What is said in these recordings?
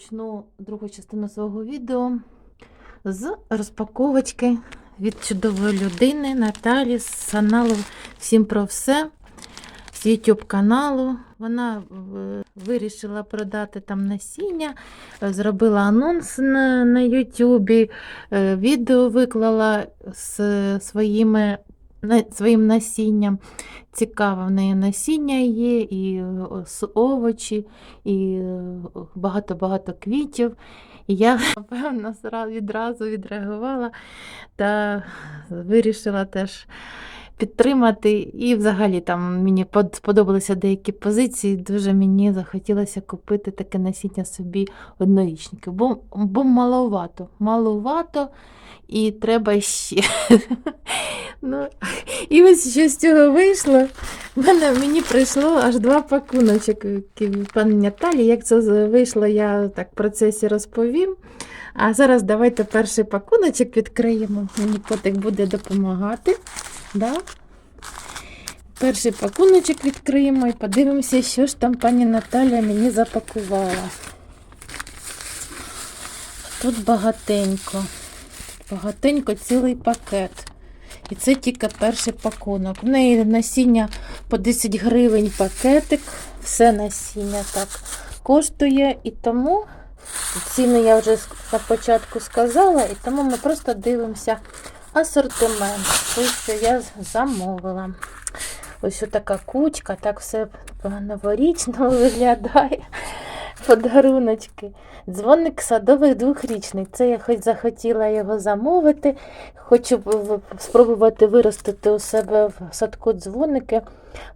почну другу частину свого відео з розпаковочки від чудової людини Наталі з каналу Всім про все з YouTube каналу. Вона е, вирішила продати там насіння, е, зробила анонс на, на YouTube, е, відео виклала з своїми, своїм насінням. Цікаве в неї насіння є, і овочі, і багато-багато квітів. І я, напевно, відразу відреагувала та вирішила теж підтримати. І взагалі там мені сподобалися деякі позиції. Дуже мені захотілося купити таке насіння собі однорічники, бо, бо маловато. Маловато і треба ще. ну, і ось що з цього вийшло. Мене мені прийшло аж два пакуночки пані Наталі. Як це вийшло, я так в процесі розповім. А зараз давайте перший пакуночок відкриємо. Мені котик буде допомагати. Да? Перший пакуночок відкриємо і подивимося, що ж там пані Наталя мені запакувала. Тут багатенько. Багатенько цілий пакет. І це тільки перший пакунок. В неї насіння по 10 гривень пакетик. Все насіння так коштує. І тому ціни я вже на початку сказала, і тому ми просто дивимося асортимент. Те, що я замовила. Ось така кучка, так все новорічно виглядає. Подаруночки. Дзвоник садовий двохрічний. Це я хоч захотіла його замовити. Хочу спробувати виростити у себе в садку дзвоники,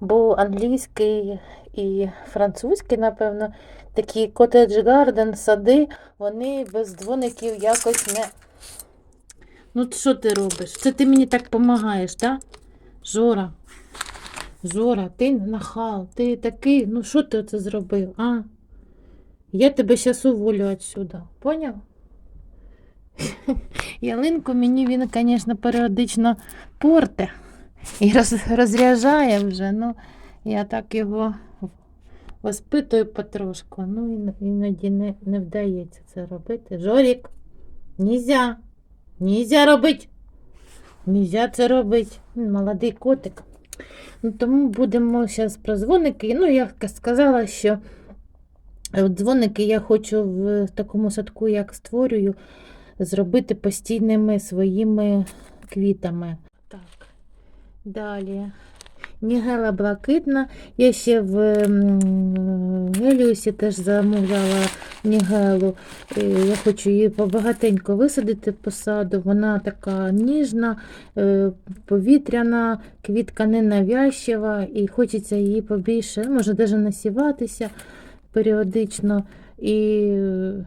бо англійський і французький, напевно, такі котедж гарден, сади, вони без дзвоників якось не. Ну, що ти робиш? Це ти мені так допомагаєш, так? Жора. Жора, ти нахал, ти такий, ну що ти оце зробив, а? Я тебе зараз уволю отсюда. Поняв? Ялинку мені він, звісно, періодично порте і роз, розряджає вже. Ну, я так його воспитую потрошку. Ну, іноді не, не вдається це робити. Жорік, нельзя. Нельзя робити. Нельзя це робити. Молодий котик. Ну, тому будемо зараз про дзвоники. Ну, я сказала, що Е, Дзвоники я хочу в такому садку, як створюю, зробити постійними своїми квітами. Так, далі. Нігела блакитна. Я ще в Геліусі теж замовляла нігелу. Е, Я хочу її побагатенько висадити по саду. Вона така ніжна, е, повітряна, квітка ненавязчива і хочеться її побільше, може навіть насіватися періодично, і е,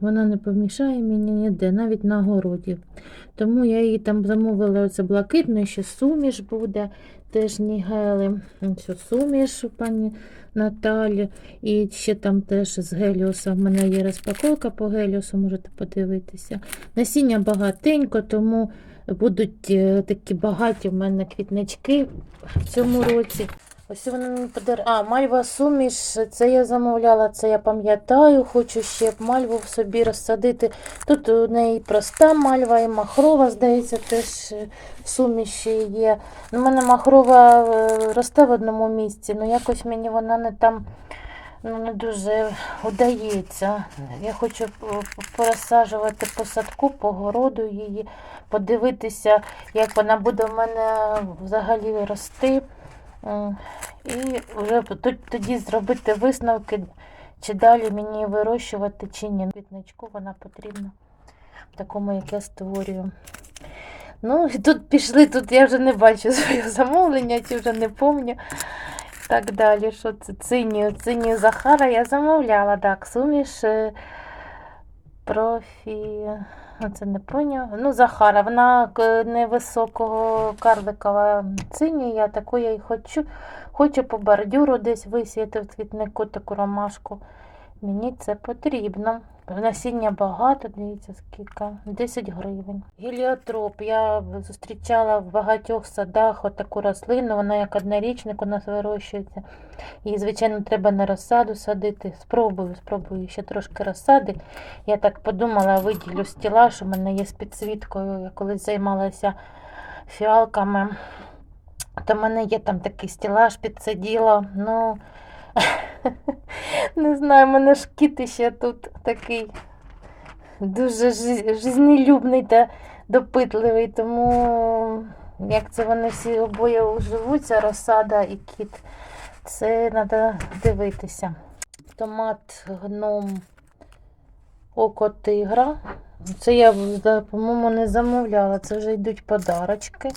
вона не помішає мені ніде, навіть на городі. Тому я її там замовила оце блакитну, ще суміш буде, теж гели, цю суміш у пані Наталі. І ще там теж з геліуса В мене є розпаковка по геліусу, можете подивитися. Насіння багатенько, тому будуть е, такі багаті в мене квітнички в цьому році. Ось вона мені подарила. А, мальва суміш, це я замовляла, це я пам'ятаю. Хочу ще мальву собі розсадити. Тут у неї проста мальва і махрова, здається, теж е, суміші є. У мене махрова е, росте в одному місці, але якось мені вона не там ну, не дуже удається. Я хочу п- порозсаджувати по садку, по городу її, подивитися, як вона буде в мене взагалі рости. М, І вже тоді зробити висновки, чи далі мені вирощувати, чи ні. Квітничку вона потрібна в такому, як я створюю. Ну, і тут пішли, тут я вже не бачу своє замовлення, чи вже не пам'ятаю. Так далі, що це цинію, цинію Захара я замовляла, так, суміш е, профі. Це не поняв. Ну, Захара, вона невисокого карликова синія, таку я й хочу. Хочу по бордюру десь висіяти в цвітнику таку ромашку. Мені це потрібно. Насіння багато, дивіться скільки. 10 гривень. Геліотроп. Я зустрічала в багатьох садах отаку рослину, вона як однорічник у нас вирощується. Її, звичайно, треба на розсаду садити. Спробую, спробую ще трошки розсади. Я так подумала, виділю стілаж, у мене є з підсвіткою. Я колись займалася фіалками. То в мене є там такий стілаж підсиділа. Ну, не знаю, в мене ж кіт ще тут такий дуже жи- жизнелюбний та допитливий, тому як це вони всі обоє уживуться, розсада і кіт, це треба дивитися. Томат гном око тигра. Це я, по-моєму, не замовляла. Це вже йдуть подарочки.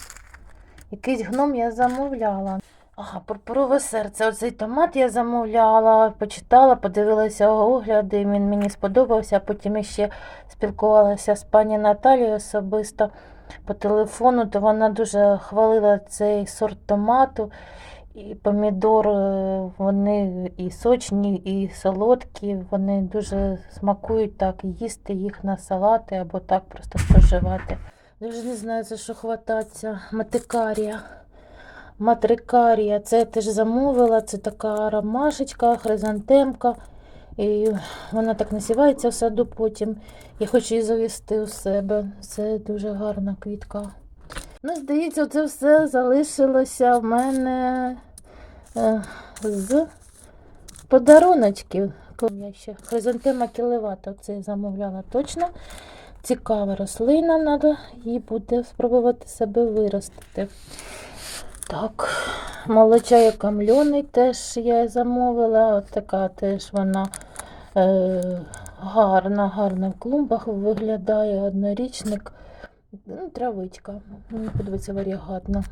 Якийсь гном я замовляла. Ага, пурпурове серце. Оцей томат я замовляла, почитала, подивилася огляди, він мені сподобався. Потім ще спілкувалася з пані Наталією особисто по телефону, то вона дуже хвалила цей сорт томату. І помідор, е, вони і сочні, і солодкі, вони дуже смакують так, їсти їх на салати або так просто споживати. Дуже не знаю, за що хвататися. Матикарія. Матрикарія. Це теж замовила. Це така ромашечка, хризантемка. І вона так насівається в саду потім. Я хочу її завести у себе. Це дуже гарна квітка. Ну, здається, це все залишилося в мене е, з подаруночків. Я ще хризантема кілевата це замовляла точно. Цікава рослина, треба її буде спробувати себе виростити. Так, молочай камльоний теж я замовила. От така теж вона е, гарна, гарна в клумбах виглядає однорічник. Ну, травичка. Мені подобається варігатна.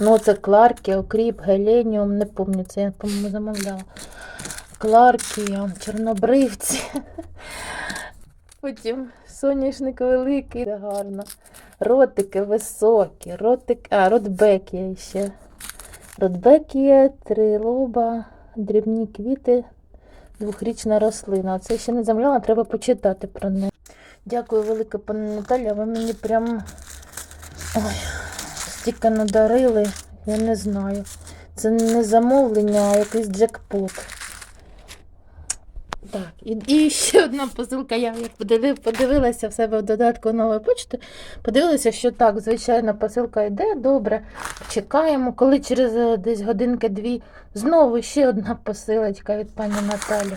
Ну, це Кларки, Окріп, Геленіум, не пам'ятаю, це я, по-моєму, замовляла. Кларки, чорнобривці. Потім соняшник великий, де гарно. Ротики високі, ротик, а, ротбекія ще. Ротбекія, три лоба, дрібні квіти, двохрічна рослина. Це ще не замовляла, треба почитати про неї. Дякую велике, пане Наталя. Ви мені прям ой, стільки надарили, я не знаю. Це не замовлення, а якийсь джекпот. Так, і, і ще одна посилка. Я подивив, подивилася в себе в додатку нової почти. Подивилася, що так, звичайно, посилка йде добре. Чекаємо, коли через е, десь годинки-дві знову ще одна посилочка від пані Наталі.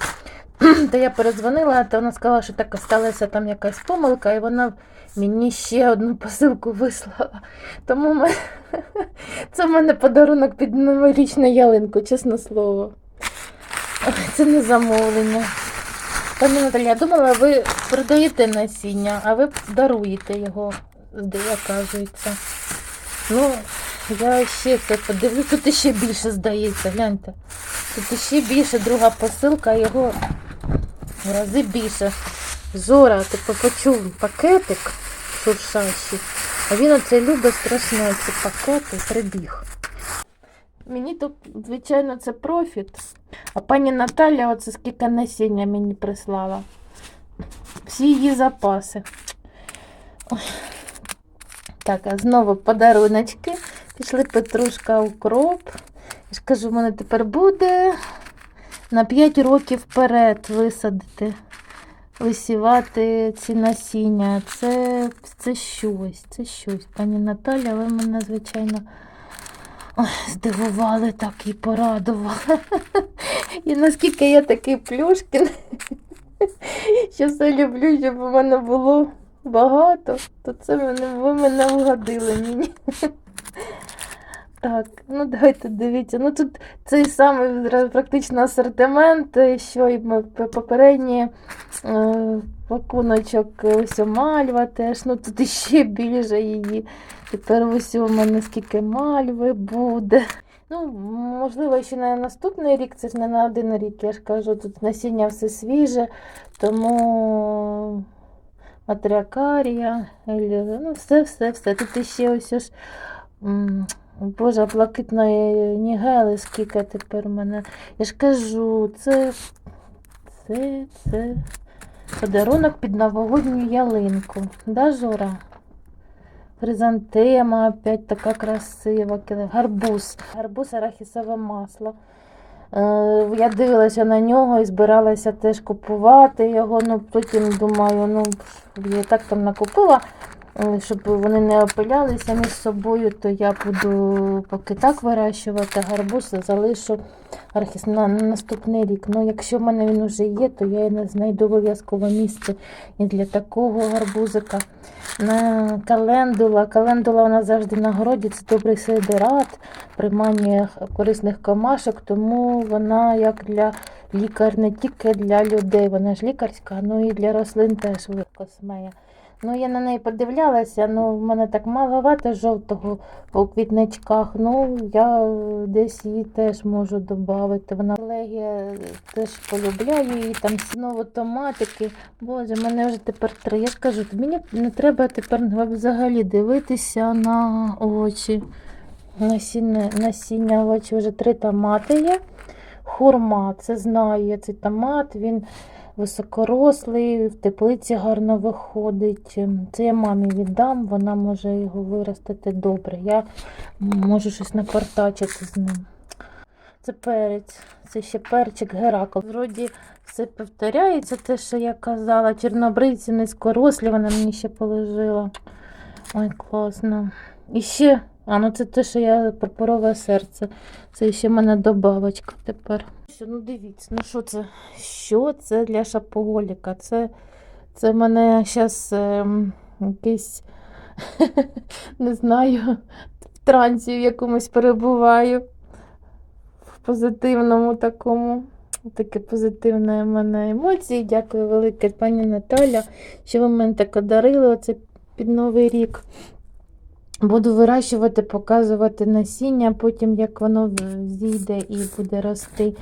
Та я передзвонила, то вона сказала, що так сталася там якась помилка, і вона мені ще одну посилку вислала. Тому ми... це в мене подарунок під новорічну ялинку, чесне слово. Це не замовлення. Пані Наталя, я думала, ви продаєте насіння, а ви даруєте його, де оказується. Ну, я ще це подивлюсь, тут іще більше здається, гляньте. Тут іще більше друга посилка, його в рази більше. Зора, ти почув пакетик шуршащий, а він оце любить страшно ці пакети, прибіг. Мені тут, звичайно, це профіт. А пані Наталя оце скільки насіння мені прислала. Всі її запаси. Так, а знову подаруночки. Пішли петрушка укроп. Я ж кажу, в мене тепер буде на 5 років вперед висадити, висівати ці насіння. Це, це щось, це щось. Пані Наталя, ви мене, звичайно. Здивували так і порадували. І наскільки я такий плюшкін, що все люблю, щоб у мене було багато, то це ви мене вгадили мені. Так, ну давайте дивіться. Ну тут цей самий практично асортимент, що і попередні е, пакуночок, е, ось мальва теж. Ну тут іще більше її. Тепер ось у мене скільки мальви буде. Ну, можливо, ще на наступний рік, це ж не на один рік, я ж кажу, тут насіння все свіже, тому матріакарія, ну все, все, все. Тут іще ось ж, Боже, блакитної нігели, скільки тепер у мене. Я ж кажу, це, це, це Подарунок під новогодню ялинку. Да, Жора? Хризантема, опять така красива. Гарбуз. Гарбуз, арахісове масло. Е, Я дивилася на нього і збиралася теж купувати його. Ну, потім думаю, ну я так там накупила, щоб вони не опилялися між собою, то я буду поки так вирощувати гарбуз, залишу архіс на, на наступний рік. Ну, якщо в мене він вже є, то я не знайду обов'язково місце і для такого гарбузика. На календула. Календула вона завжди на городі, це добрий сидерат, приманює корисних комашок, тому вона як для лікар не тільки для людей, вона ж лікарська, ну і для рослин теж космея. Ну, я на неї подивлялася, ну в мене так маловато жовтого по квітничках. Ну, я десь її теж можу додати. Вона колеги е, теж полюбляю її, там знову томатики. Боже, мене вже тепер три. Я ж кажу, мені не треба тепер взагалі дивитися на очі. Насіння, насіння очі вже три томати є. Хурма, це знаю я цей томат, він високорослий, в теплиці гарно виходить. Це я мамі віддам, вона може його виростити добре. Я можу щось напортачити з ним. Це перець, це ще перчик Геракл. Вроді все повторяється, те, що я казала. Чорнобривці низькорослі, вона мені ще положила. Ой, класно. І ще, а ну це те, що я пурпурове серце. Це ще в мене добавочка тепер. Ну дивіться, ну що це? Що це для шапоголіка? Це, це в мене зараз ем, якийсь, не знаю, в трансі в якомусь перебуваю. В позитивному такому. Таке позитивне в мене емоції. Дякую велике, пані Наталя, що ви мене так одарили оце під Новий рік. Буду вирощувати, показувати насіння, потім як воно зійде і буде рости.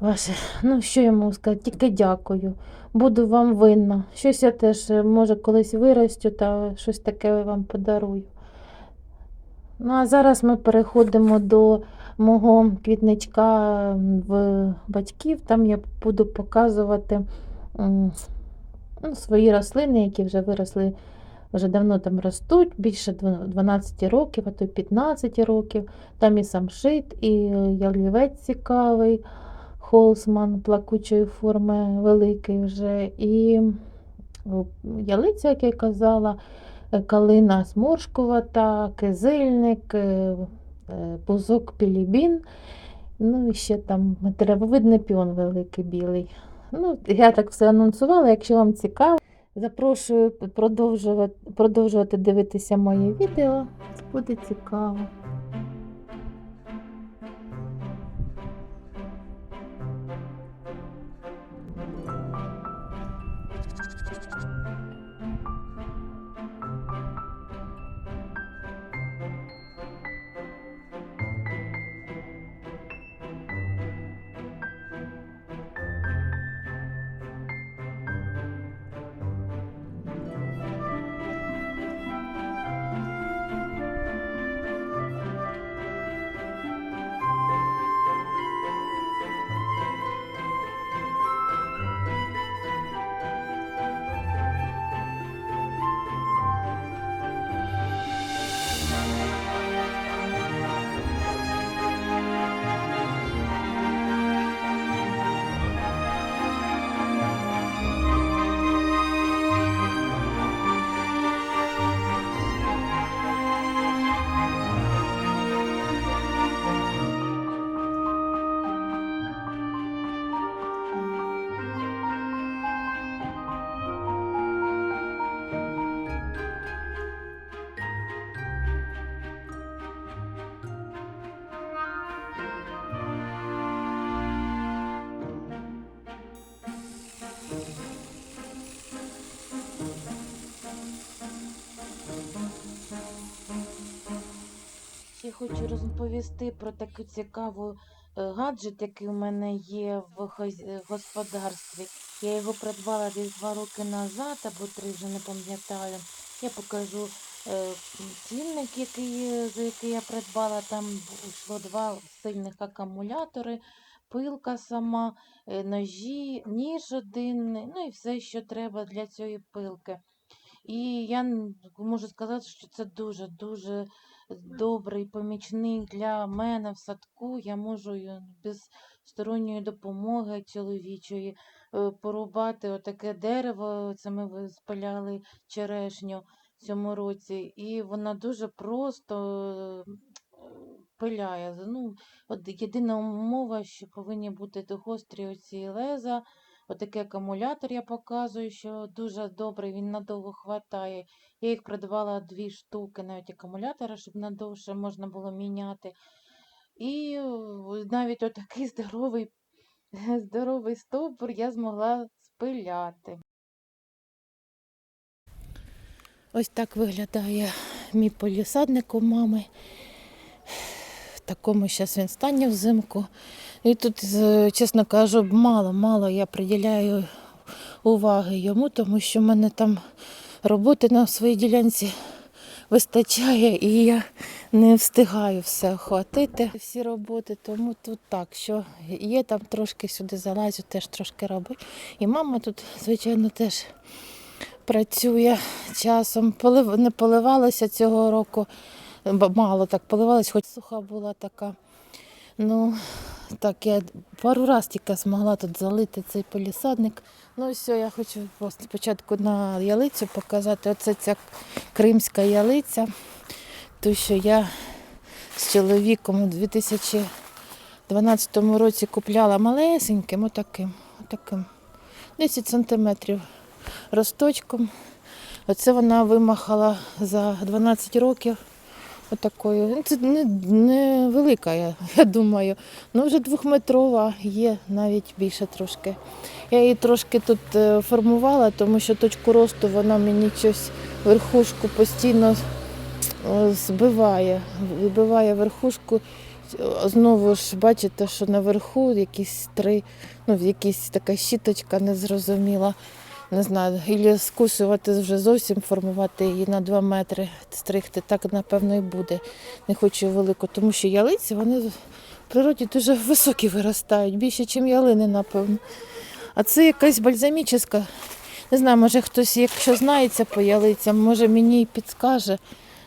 Ваше, ну що я можу сказати, тільки дякую. Буду вам винна. Щось я теж, е, може, колись виростю та щось таке вам подарую. Ну, а зараз ми переходимо до мого квітничка в батьків. Там я буду показувати ну, свої рослини, які вже виросли, вже давно там ростуть, більше 12 років, а то й 15 років. Там і самшит, і ялівець цікавий, холсман плакучої форми великий вже, і ялиця, як я казала, е, калина сморшкувата, кизильник, е, е, пілібін. Ну і ще там деревовидний піон великий білий. Ну, я так все анонсувала, якщо вам цікаво. Запрошую продовжувати, продовжувати дивитися моє відео. Буде цікаво. Хочу розповісти про таку цікаву е, гаджет, який у мене є в е, господарстві. Я його придбала десь два роки назад або три, вже не пам'ятаю. Я покажу е, цінник, який, за який я придбала. Там йшло два сильних акумулятори пилка сама, ножі, ніж один, ну і все, що треба для цієї пилки. І я можу сказати, що це дуже-дуже добрий помічник для мене в садку. Я можу без сторонньої допомоги чоловічої е, порубати отаке дерево. Це ми спиляли черешню в цьому році, і вона дуже просто е, пиляє. Ну, от єдина умова, що повинні бути гострі оці леза. Отакий акумулятор я показую, що дуже добрий, він надовго хватає. Я їх придбала дві штуки, навіть акумулятора, щоб надовше можна було міняти. І е, навіть отакий здоровий, здоровий стовбур я змогла спиляти. Ось так виглядає мій полісадник у мами. Такому зараз він стані взимку. І тут, чесно кажу, мало-мало я приділяю уваги йому, тому що в мене там роботи на своїй ділянці вистачає, і я не встигаю все охватити, всі роботи. Тому тут так, що є там трошки сюди залазю, теж трошки роблю. І мама тут, звичайно, теж працює часом. Полив... Не поливалося цього року, мало так поливалось, хоч суха була така. Ну, так, я пару раз тільки змогла тут залити цей полісадник. Ну, все, я хочу просто спочатку на ялицю показати. Оце ця кримська ялиця. Ту, що я з чоловіком у 2012 році купляла малесеньким, отаким, отаким, 10 сантиметрів росточком. Оце вона вимахала за 12 років. Отакою. Ну, Це не, не велика, я, я думаю. Ну, вже двохметрова, є навіть більше трошки. Я її трошки тут е, формувала, тому що точку росту вона мені щось верхушку постійно збиває. Вибиває верхушку. Знову ж бачите, що наверху якісь три, ну, якась така щіточка незрозуміла. Не знаю, і скусувати вже зовсім формувати її на 2 метри, стригти, так напевно і буде. Не хочу велику, тому що ялиці вони в природі дуже високі виростають, більше, ніж ялини, напевно. А це якась бальзамічна. Не знаю, може хтось, якщо знається по ялицям, може мені й підскаже.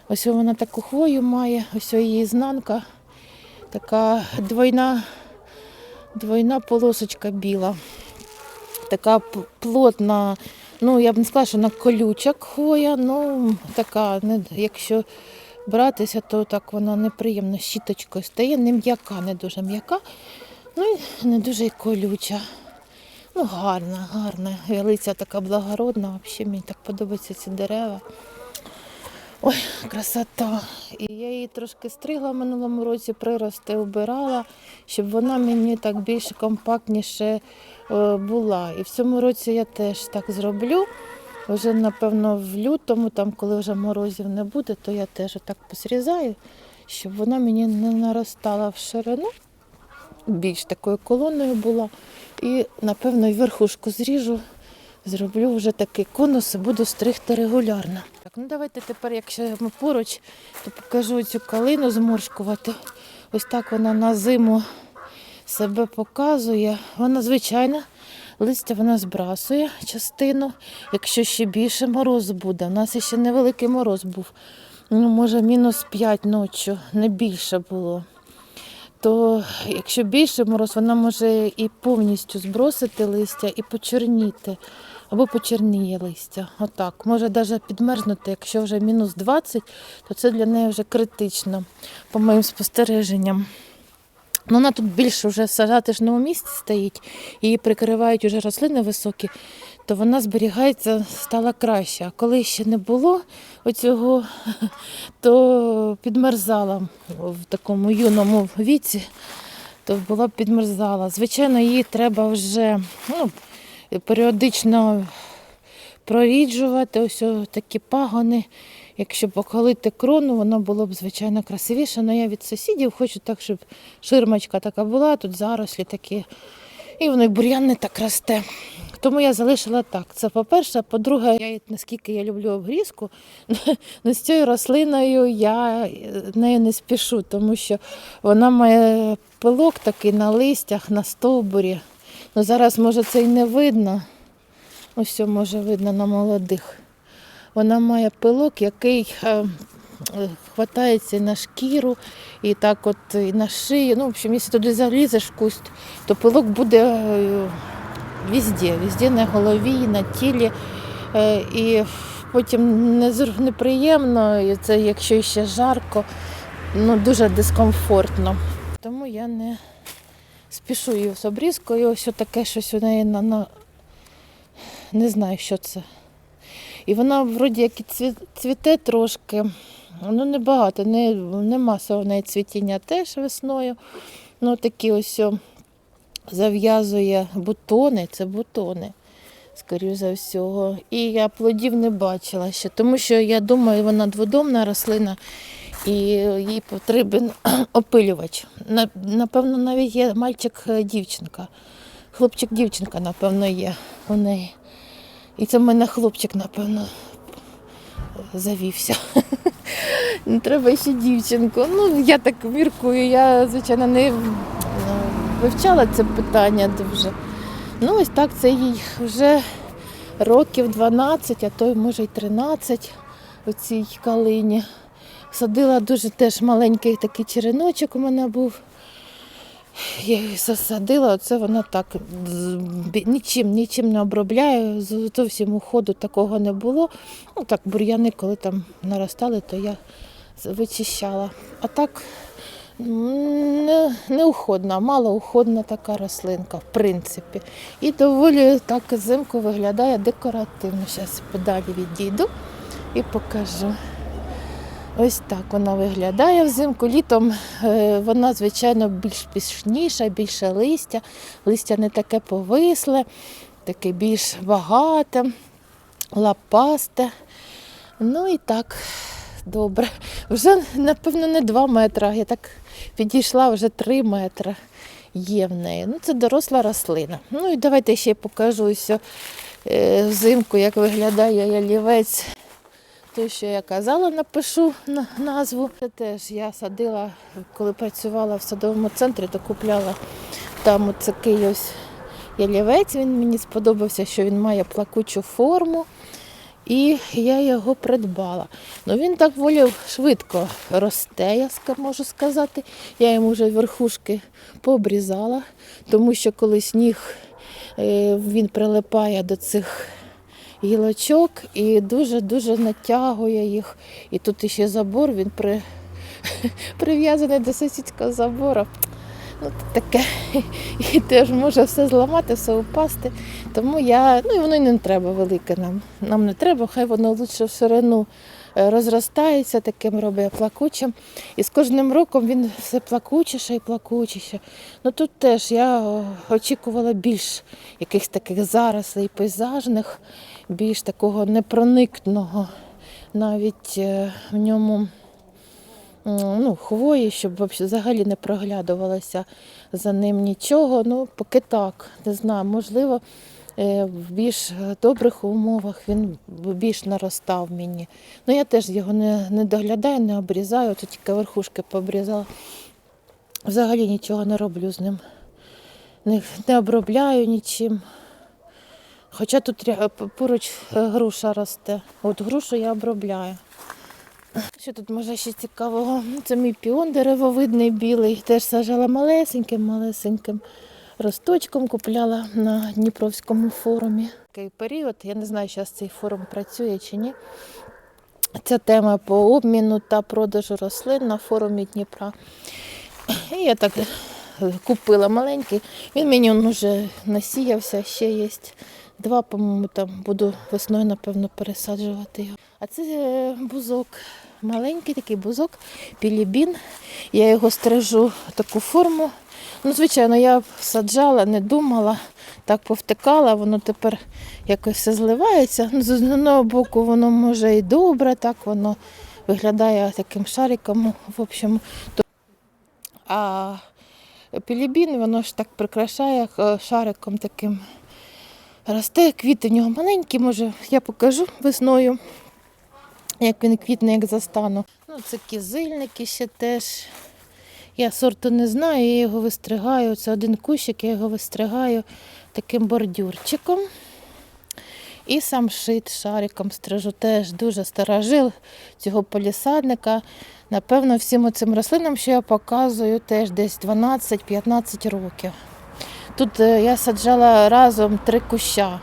Ось вона таку хвою має, ось її знанка, така двойна, двойна полосочка біла така плотна, ну я б не сказала, що вона колюча хвоя, ну така, не, якщо братися, то так вона неприємно щіточкою стає, не м'яка, не дуже м'яка, ну і не дуже й колюча. Ну, гарна, гарна. Ялиця така благородна, взагалі мені так подобаються ці дерева. Ой, красота. І я її трошки стригла в минулому році, прирости обирала, щоб вона мені так більш компактніше була. І в цьому році я теж так зроблю. Вже, напевно, в лютому, там, коли вже морозів не буде, то я теж так посрізаю, щоб вона мені не наростала в ширину, більш такою колоною була. І, напевно, і верхушку зріжу, зроблю вже такий конус і буду стригти регулярно. Так, ну давайте тепер, якщо ми поруч, то покажу цю калину зморшкувати. Ось так вона на зиму себе показує. Вона звичайна, листя вона збрасує частину. Якщо ще більше мороз буде. У нас ще невеликий мороз був. Ну, може, мінус 5 ночі, не більше було. То якщо більше мороз, вона може і повністю збросити листя і почорніти. Або почерніє листя. Отак. Може навіть підмерзнути, якщо вже мінус 20, то це для неї вже критично, по моїм спостереженням. Ну, вона тут більше вже в затишному місці стоїть, її прикривають вже рослини високі, то вона зберігається, стала краще. А коли ще не було оцього, то підмерзала в такому юному віці, то була б підмерзала. Звичайно, її треба вже ну, періодично проріджувати, ось такі пагони. Якщо поколити крону, воно було б звичайно красивіше. Але я від сусідів хочу так, щоб ширмочка така була, тут зарослі такі. І воно і бур'ян не так росте. тому я залишила так. Це по-перше. А По-друге, я наскільки я люблю обгрізку, ну, з цією рослиною я е, нею не спішу, тому що вона має пилок такий на листях, на стовбурі. Ну, зараз, може, це й не видно. Ось що може видно на молодих. Вона має пилок, який е, е, хватається на шкіру, і так от і на шию. Ну, в общем, якщо туди залізеш в куст, то пилок буде е, везде, везде на голові, на тілі. І потім неприємно, і це якщо ще жарко, ну дуже дискомфортно. Тому я не спішу її з обрізкою. Ось таке щось у неї на, на не знаю, що це. І вона вроді як і цвіте трошки. Ну, небагато, не, не масово в цвітіння теж весною. Ну, такі ось зав'язує бутони, це бутони, скоріш за всього. І я плодів не бачила ще, тому що я думаю, вона дводомна рослина і їй потрібен опилювач. Напевно, навіть є мальчик-дівчинка. Хлопчик-дівчинка, напевно, є у неї. І це в мене хлопчик, напевно, завівся. Не треба ще дівчинку. Ну, я так міркую, я, звичайно, не е, вивчала це питання дуже. Ну, ось так це їй вже років 12, а то може й 13 у цій калині. Садила дуже теж маленький такий череночок у мене був. Я її засадила, оце вона так нічим, нічим не обробляю, зовсім уходу такого не було. Ну так, бур'яни, коли там наростали, то я вичищала. А так неуходна, малоуходна така рослинка, в принципі. І доволі так зимку виглядає декоративно. Зараз подалі відійду і покажу. Ось так вона виглядає взимку. Літом е, вона, звичайно, більш пішніша, більше листя. Листя не таке повисле, таке більш багате, лапасте. Ну і так, добре. Вже, напевно, не два метри. Я так підійшла, вже три метри є в неї. Ну, це доросла рослина. Ну і давайте ще покажу ось, е, взимку, як виглядає ялівець. Те, що я казала, напишу на назву. Це теж я садила, коли працювала в садовому центрі, то купляла там такий ось ялівець. Він мені сподобався, що він має плакучу форму. І я його придбала. Ну він так волі швидко росте, я можу сказати. Я йому вже верхушки пообрізала, тому що коли сніг е, він прилипає до цих гілочок і дуже-дуже натягує їх. І тут іще забор, він при... прив'язаний до сусідського забору. Ну, таке. І теж може все зламати, все упасти. Тому я, ну і воно не треба велике нам. Нам не треба, хай воно лучше в ширину е, розростається, таким робить плакучим. І з кожним роком він все плакучіше і плакучіше. Ну тут теж я очікувала більш якихось таких зарослей пейзажних, більш такого непроникного, навіть е, в ньому ну, хвої, щоб взагалі не проглядувалося за ним нічого. Ну, поки так, не знаю, можливо, е, в більш добрих умовах він більш наростав мені. Ну, я теж його не, не доглядаю, не обрізаю, тут тільки верхушки пообрізала. Взагалі нічого не роблю з ним. Не, не обробляю нічим. Хоча тут поруч е, груша росте. От грушу я обробляю. Що тут може ще цікавого? Це мій піон деревовидний білий. Теж сажала малесеньким, малесеньким росточком, купляла на Дніпровському форумі. Такий період, я не знаю, зараз цей форум працює чи ні. Це тема по обміну та продажу рослин на форумі Дніпра. І я так е, купила маленький. Він мені вже насіявся, ще є. Два, по-моєму, там буду весною, напевно, пересаджувати його. А це е, бузок. Маленький такий бузок, пілібін. Я його стрижу в таку форму. Ну, звичайно, я саджала, не думала, так повтикала, воно тепер якось все зливається. Ну, з одного боку, воно може і добре, так воно виглядає таким шариком. В общем. А пілібін, воно ж так прикрашає е, шариком таким Росте, квіти в нього маленькі, може, я покажу весною, як він квітне, як застану. Ну, це кізильники ще теж. Я сорту не знаю, я його вистригаю. Це один кущик, я його вистригаю таким бордюрчиком. І сам шит шариком стрижу. Теж дуже старожил цього полісадника. Напевно, всім цим рослинам, що я показую, теж десь 12-15 років. Тут е, я саджала разом три куща.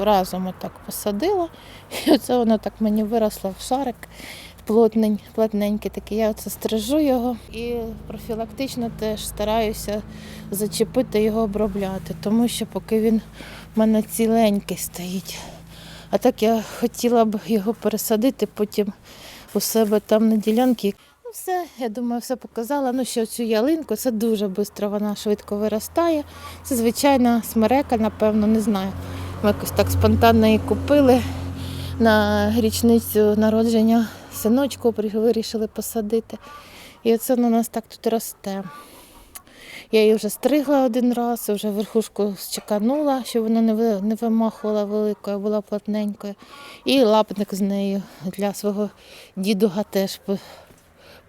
Разом отак посадила. І оце воно так мені виросло в шарик плотнень, плотненький такий. Я оце стрижу його і профілактично теж стараюся зачепити його обробляти, тому що поки він в мене ціленький стоїть. А так я хотіла б його пересадити потім у себе там на ділянці. Все, я думаю, все показала. Ну, що цю ялинку, це дуже швидко, вона швидко виростає. Це звичайна смерека, напевно, не знаю. Ми якось так спонтанно її купили на річницю народження синочку, вирішили посадити. І оце на нас так тут росте. Я її вже стригла один раз, вже верхушку зчеканула, щоб вона не вимахувала великою, була плотненькою. І лапник з нею для свого дідуга теж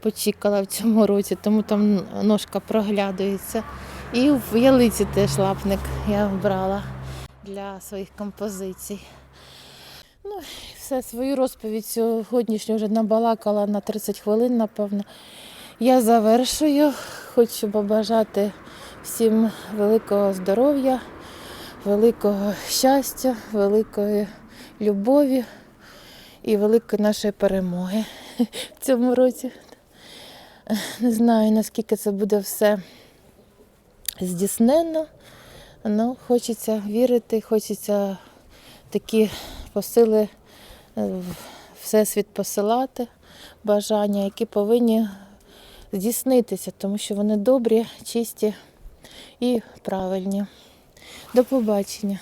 почікала в цьому році, тому там ножка проглядується. І в ялиці теж лапник я брала для своїх композицій. Ну, все, свою розповідь сьогоднішню вже набалакала на 30 хвилин, напевно. Я завершую. Хочу побажати всім великого здоров'я, великого щастя, великої любові і великої нашої перемоги в цьому році. Не знаю, наскільки це буде все здійснено, але хочеться вірити, хочеться такі посили е, в Всесвіт посилати, бажання, які повинні здійснитися, тому що вони добрі, чисті і правильні. До побачення.